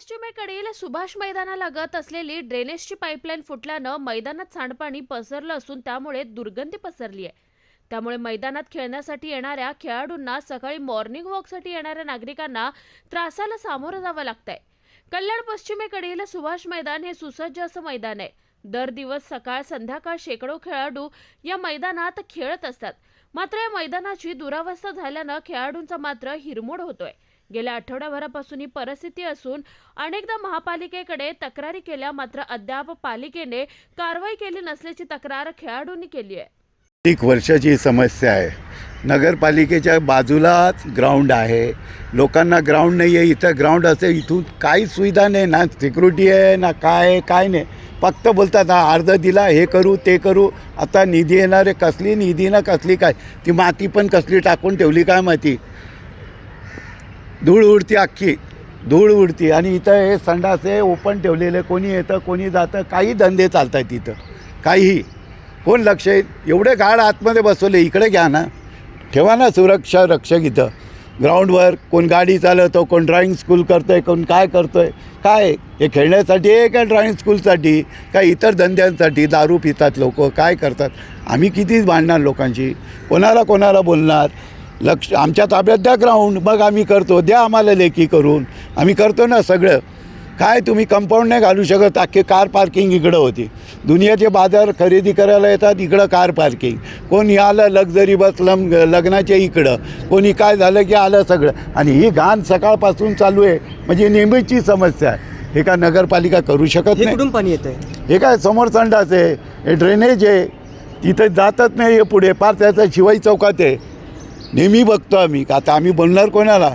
पश्चिमेकडील सुभाष मैदानालगत असलेली ड्रेनेजची पाईपलाईन फुटल्यानं मैदानात सांडपाणी पसरलं असून त्यामुळे दुर्गंधी पसरली आहे. त्यामुळे मैदानात खेळण्यासाठी येणाऱ्या खेळाडूंना सकाळी मॉर्निंग वॉकसाठी येणाऱ्या नागरिकांना त्रासाला सामोरं जावं लागतंय. कल्याण पश्चिमेकडील सुभाष मैदान हे सुसज्ज असं मैदान आहे. दर दिवस सकाळ संध्याकाळ शेकडो खेळाडू या मैदानात खेळत असतात. मात्र या मैदानाची दुरावस्था झाल्यानं खेळाडूंचा मात्र हिरमोड होतोय. गेल्या आठवड्याभरापासून ही परिस्थिती असून अनेकदा महापालिकेकडे तक्रारी केल्या मात्र अद्याप पालिकेने कारवाई केली नसल्याची तक्रार खेळाडूंनी केली आहे. एक वर्षाची समस्या आहे. नगरपालिकेच्या बाजूलाच ग्राउंड आहे. लोकांना ग्राउंड नाही आहे इथं ग्राउंड असेल इथून काही सुविधा नाही. ना सिक्युरिटी आहे ना काय आहे काय नाही. फक्त बोलतात हा अर्ज दिला हे करू ते करू. आता निधी येणार आहे कसली निधी ना कसली काय. ती माती पण कसली टाकून ठेवली काय माहिती? धूळ उडती अख्खी धूळ उडती. आणि इथं हे संडासे ओपन ठेवलेले कोणी येतं कोणी जातं काही धंदे चालत आहेत इथं. काहीही. कोण लक्ष येईल एवढे गाड आतमध्ये बसवले इकडे घ्या ना. ठेवा ना सुरक्षा रक्षक इथं. ग्राउंडवर कोण गाडी चालवतो कोण ड्रॉइंग स्कूल करतो आहे कोण काय करतो आहे काय? हे खेळण्यासाठी आहे का ड्रॉइंग स्कूलसाठी का इतर धंद्यांसाठी? दारू पितात लोक काय करतात? आम्ही किती भांडणार लोकांशी? कोणाला कोणाला बोलणार? लक्ष आमच्या ताब्यात द्या ग्राउंड मग आम्ही करतो. द्या आम्हाला लेखी करून. आम्ही करतो ना सगळं. काय तुम्ही कंपाऊंड नाही घालू शकत. अख्खे कार पार्किंग इकडं होती. दुनियाचे बाजार खरेदी करायला येतात इकडं कार पार्किंग कोणी आलं लक्झरी बस लम लग्नाच्या इकडं. कोणी काय झालं की आलं सगळं. आणि ही घाण सकाळपासून चालू आहे. म्हणजे नेहमीची समस्या आहे. हे का नगरपालिका करू शकत नाही? कुठून पाणी येत आहे हे काय समोर संडास आहे. हे ड्रेनेज आहे. तिथे जातच नाही हे पुढे. पार त्याचा शिवाई चौकात आहे. नेहमी बघतो आम्ही. का आता आम्ही बोलणार कोणाला?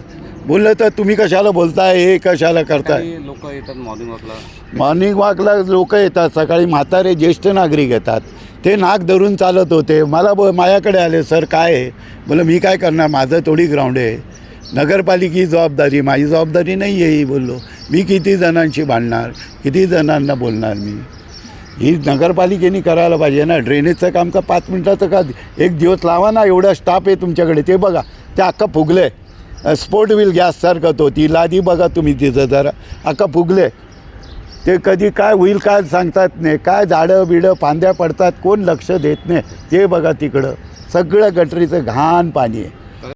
बोललं तर तुम्ही कशाला बोलताय हे कशाला करताय? लोक येतात मॉर्निंग वॉकला मॉर्निंग वॉकला लोक येतात. सकाळी म्हातारे ज्येष्ठ नागरिक येतात. ते नाक धरून चालत होते. मला ब माझ्याकडे आले सर काय आहे? बोलं मी काय करणार? माझं थोडी ग्राउंड आहे. नगरपालिकेची जबाबदारी माझी जबाबदारी नाही आहे ही बोललो. मी किती जणांशी भांडणार? किती जणांना बोलणार मी? ही नगरपालिकेने करायला पाहिजे. ना ड्रेनेजचं काम का पाच मिनटाचं का? एक दिवस लावा ना एवढा स्टाफ आहे तुमच्याकडे. ते बघा ते अख्खं फुगले स्पोर्ट व्हील गॅससारखं तो ती लादी बघा तुम्ही तिथं जरा. अख्खं फुगले ते कधी काय होईल काय सांगतात नाही काय झाडं बिडं फांद्या पडतात कोण लक्ष देत नाही. ते बघा तिकडं. सगळं गटरीचं घाण पाणी आहे.